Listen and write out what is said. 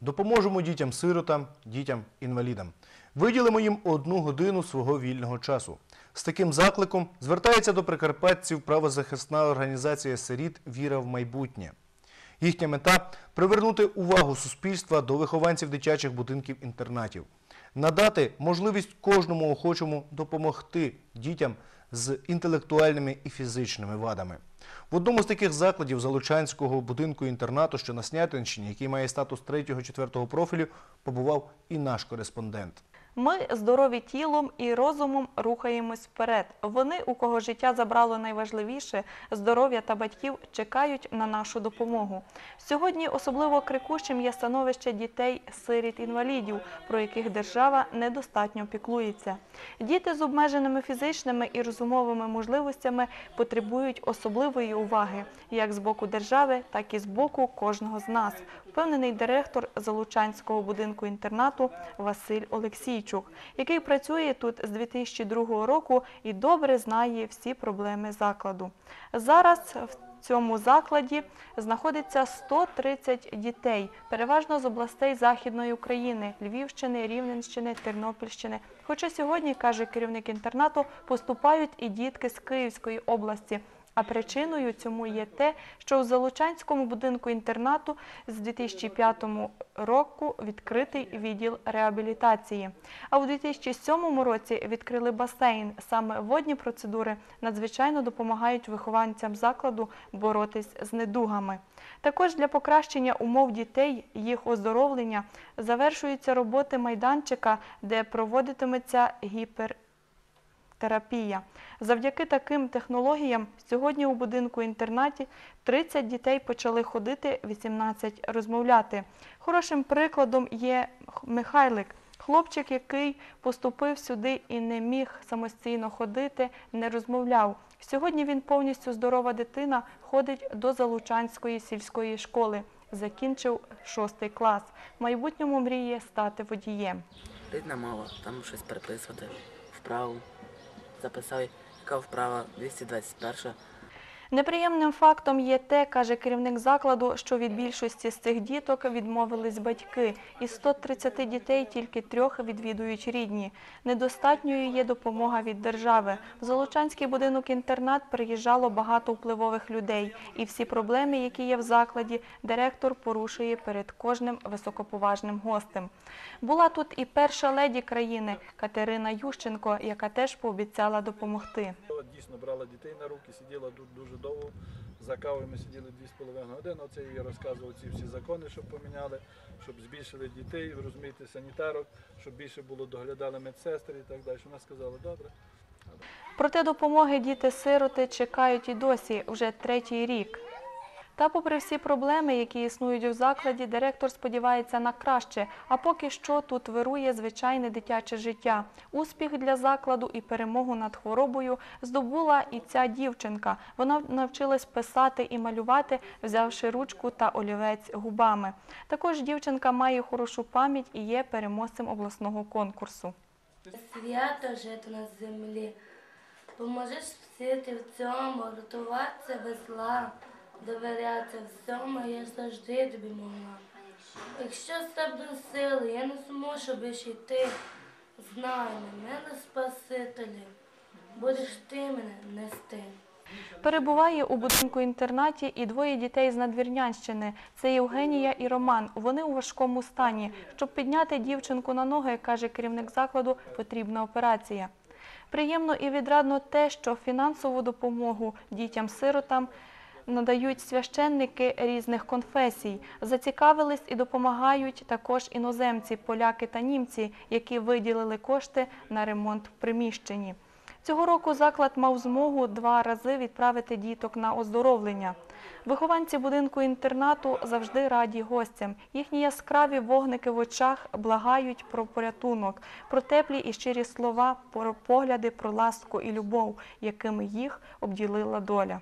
Допоможемо дітям-сиротам, дітям-інвалідам. Виділимо їм одну годину свого вільного часу. З таким закликом звертається до прикарпатців правозахисна організація «Сиріт. Віра в майбутнє». Їхня мета привернути увагу суспільства до вихованців дитячих будинків-інтернатів, надати можливість кожному охочому допомогти дітям з інтелектуальними і фізичними вадами. В одному з таких закладів Залучанського будинку-інтернату, що на Снятинщині, який має статус 3-4 профілю, побував і наш кореспондент. Ми здорові тілом і розумом рухаємось вперед. Вони, у кого життя забрало найважливіше здоров'я та батьків, чекають на нашу допомогу. Сьогодні особливо крикущим є становище дітей сиріт інвалідів, про яких держава недостатньо піклується. Діти з обмеженими фізичними і розумовими можливостями потребують особливої уваги, як з боку держави, так і з боку кожного з нас. Впевнений директор Залучанського будинку інтернату Василь Олексійчук, який працює тут з 2002 року і добре знає всі проблеми закладу. Зараз в цьому закладі знаходиться 130 дітей, переважно з областей Західної України, Львівщини, Рівненщини, Тернопільщини. Хоча сьогодні, каже керівник інтернату, поступають і дітки з Київської області. А причиною цьому є те, що у Залучанському будинку інтернату з 2005 року відкритий відділ реабілітації. А у 2007 році відкрили басейн. Саме водні процедури надзвичайно допомагають вихованцям закладу боротись з недугами. Також для покращення умов дітей, їх оздоровлення завершуються роботи майданчика, де проводитиметься гіпер терапія. Завдяки таким технологіям сьогодні у будинку-інтернаті 30 дітей почали ходити, 18 розмовляти. Хорошим прикладом є Михайлик, хлопчик, який поступив сюди і не міг самостійно ходити, не розмовляв. Сьогодні він повністю здорова дитина, ходить до Залучанської сільської школи. Закінчив шостий клас. В майбутньому мріє стати водієм. Рідна мова, там щось переписувати, вправу. Записав, яка вправа 221. Неприємним фактом є те, каже керівник закладу, що від більшості з цих діток відмовились батьки. Із 130 дітей тільки трьох відвідують рідні. Недостатньою є допомога від держави. В Золочанський будинок-інтернат приїжджало багато впливових людей. І всі проблеми, які є в закладі, директор порушує перед кожним високоповажним гостем. Була тут і перша леді країни Катерина Ющенко, яка теж пообіцяла допомогти. Дійсно брала дітей на руки, сиділа тут дуже довго. За кавою ми сиділи 2,5 години. Оце я розказував ці всі закони, щоб поміняли, щоб збільшили дітей, розумієте, санітарок, щоб більше було доглядали медсестри і так далі. Вона сказала, добре. Проте допомоги діти-сироти чекають і досі, вже третій рік. Та попри всі проблеми, які існують у закладі, директор сподівається на краще, а поки що тут вирує звичайне дитяче життя. Успіх для закладу і перемогу над хворобою здобула і ця дівчинка. Вона навчилась писати і малювати, взявши ручку та олівець губами. Також дівчинка має хорошу пам'ять і є переможцем обласного конкурсу. Свято жити на землі. Поможеш всити в цьому, рятуватися без зла, довірятися всьому, я завжди тобі могла. Якщо з тебе сили, я не зможу більше йти. Знай мене, Спасителю, будеш ти мене нести. Перебуває у будинку-інтернаті і двоє дітей з Надвірнянщини. Це Євгенія і Роман. Вони у важкому стані. Щоб підняти дівчинку на ноги, каже керівник закладу, потрібна операція. Приємно і відрадно те, що фінансову допомогу дітям-сиротам надають священники різних конфесій. Зацікавились і допомагають також іноземці, поляки та німці, які виділили кошти на ремонт в приміщенні. Цього року заклад мав змогу два рази відправити діток на оздоровлення. Вихованці будинку інтернату завжди раді гостям. Їхні яскраві вогники в очах благають про порятунок, про теплі і щирі слова, про погляди, про ласку і любов, якими їх обділила доля.